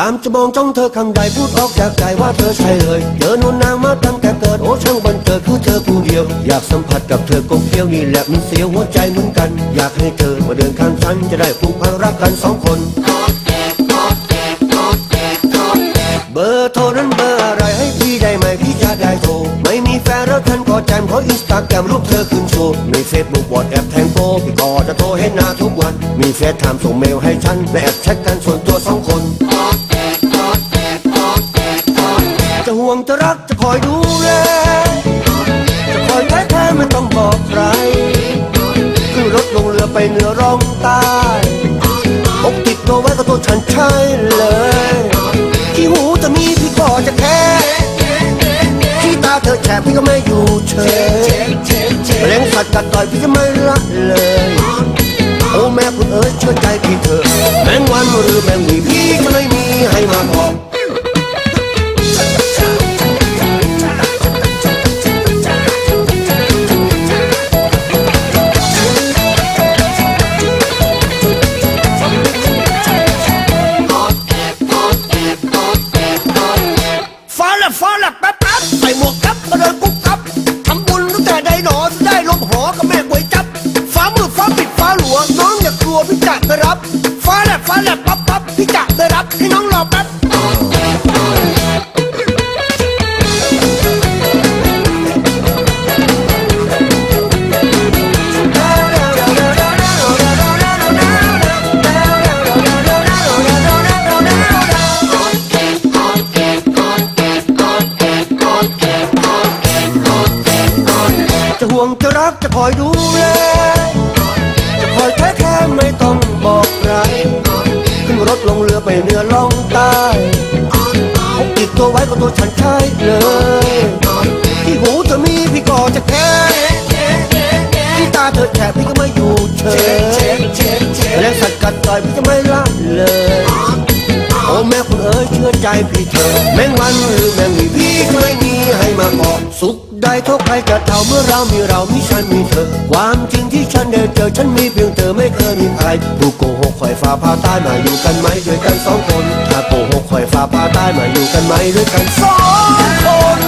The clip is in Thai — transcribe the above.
ยามจะมองจ้องเธอคำใดพูดออกจากใจว่าเธอใช่เลยเจอนุ่นนางมาตั้งแต่เกิดโอ้ช่างบันเจิดคือเธอผู้เดียว อยากสัมผัสกับเธอก็เฟี้ยวนี่แหละมันเสียวหัวใจเหมือนกัน อยากให้เธอมาเดินข้างฉันจะได้ผูกพันรักกันสองคนเบอร์โทรนั้นเบอร์อะไรให้พี่ได้ไหมพี่จะได้โทรไม่มีแฟนแล้วท่านก็แจมขออินสตาแกรมรูปเธอขึ้นโชว์มีเฟซบุ๊กวอทแอปแทงโปพี่ก็จะโทรให้หน้าทุกวัน มีเฟซไทม์ส่งเมลให้ฉันและแอบแชทกันส่วนตัวสองคน จะรักจะคอยดูแล จะคอยแท้แท้ไม่ต้องบอกใคร ขึ้นรถลงเรือไปเหนือร่องใต้อกติดตัวไว้กับตัวฉันใช่เลย ที่หูจะมีพี่ก็จะแค่ที่ตาเธอแฉะพี่ก็ไม่อยู่เฉยแรงสัตว์กัดต่อยพี่จะไม่ ฟ้าแลบฟ้าแลบปั๊บปั๊บพี่จักไปรับให้น้องรอแป๊บจะห่วงจะรักจะคอยดูแลจะคอยแท้แค่ไม่ต้อง ไปเหนือล่องใต้พกติดตัวไว้ก็ตัวฉันใช่เลย ที่หูเธอมีพี่ก็จะแค่ที่ตาเธอแฉะพี่ก็ไม่อยู่เฉยแรงสัตว์กัดต่อยพี่จะไม่ละเลย โอ้แม่คุณเอ๋ยเชื่อใจพี่เธอ แมงวันหรือแมงวีพี่ก็ไม่มีให้มาบอกสุข ใดทุกใครจะเท่าเมื่อเรามีเรามีฉันมีเธอ ความจริงที่ฉันได้เจอฉันมีเพียงเธอไม่เคยมีใครผู้โกหกคอยฟ้าพาตายมาอยู่กันไหมด้วยกันสองคนถ้าโกหกคอยฟ้าพาตายมาอยู่กันไหมด้วยกันสองคน